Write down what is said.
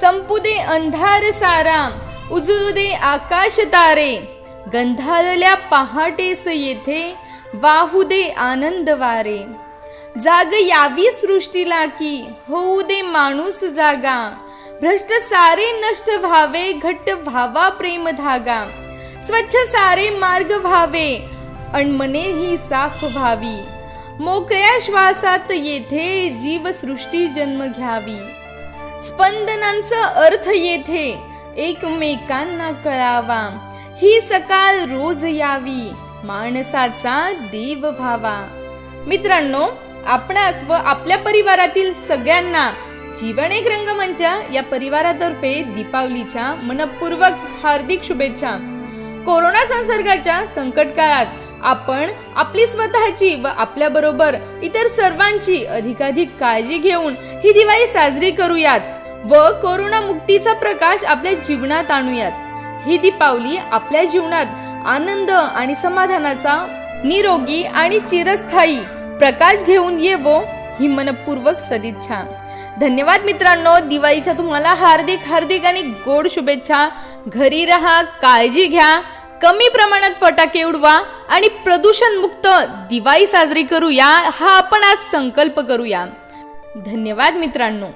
संपू दे अंधार सारा उजळू दे आकाश तारे. गंधारल्या पहाटेस येथे वाहू दे आनंद वारे. जाग यावी सृष्टीला की होऊ दे माणूस जागा. भ्रष्ट सारे नष्ट व्हावे घट्ट व्हावा प्रेम धागा. स्वच्छ सारे मार्ग व्हावे अणमने ही साफ व्हावी. मोकळ्या श्वासात येथे जीवसृष्टी जन्म घ्यावी. स्पंदनांचा अर्थ येथे एकमेकांना कळावा. ही सकाळ रोज यावी माणसाचा देव भावा मित्रांनो आपणास व आपल्या परिवारातील सगळ्यांना जीवन एक रंगमंचा या परिवारातर्फे दीपावलीच्या मनपूर्वक हार्दिक शुभेच्छा. कोरोना संसर्गाच्या संकट काळात आपण आपली स्वतःची व आपल्या बरोबर इतर सर्वांची अधिकाधिक काळजी घेऊन ही दिवाळी साजरी करूयात व कोरोना मुक्तीचा प्रकाश आपल्या जीवनात आणूयात. ही दीपावली आपल्या जीवनात आनंद आणि समाधानाचा निरोगी आणि चिरस्थायी प्रकाश घेऊन येवो ही मनपूर्वक सदिच्छा. धन्यवाद मित्रांनो दिवाळीच्या तुम्हाला हार्दिक हार्दिक आणि गोड शुभेच्छा. घरी राहा काळजी घ्या. कमी प्रमाणात फटाके उडवा आणि प्रदूषण मुक्त दिवाळी साजरी करूया हा आपण आज संकल्प करूया. धन्यवाद मित्रांनो.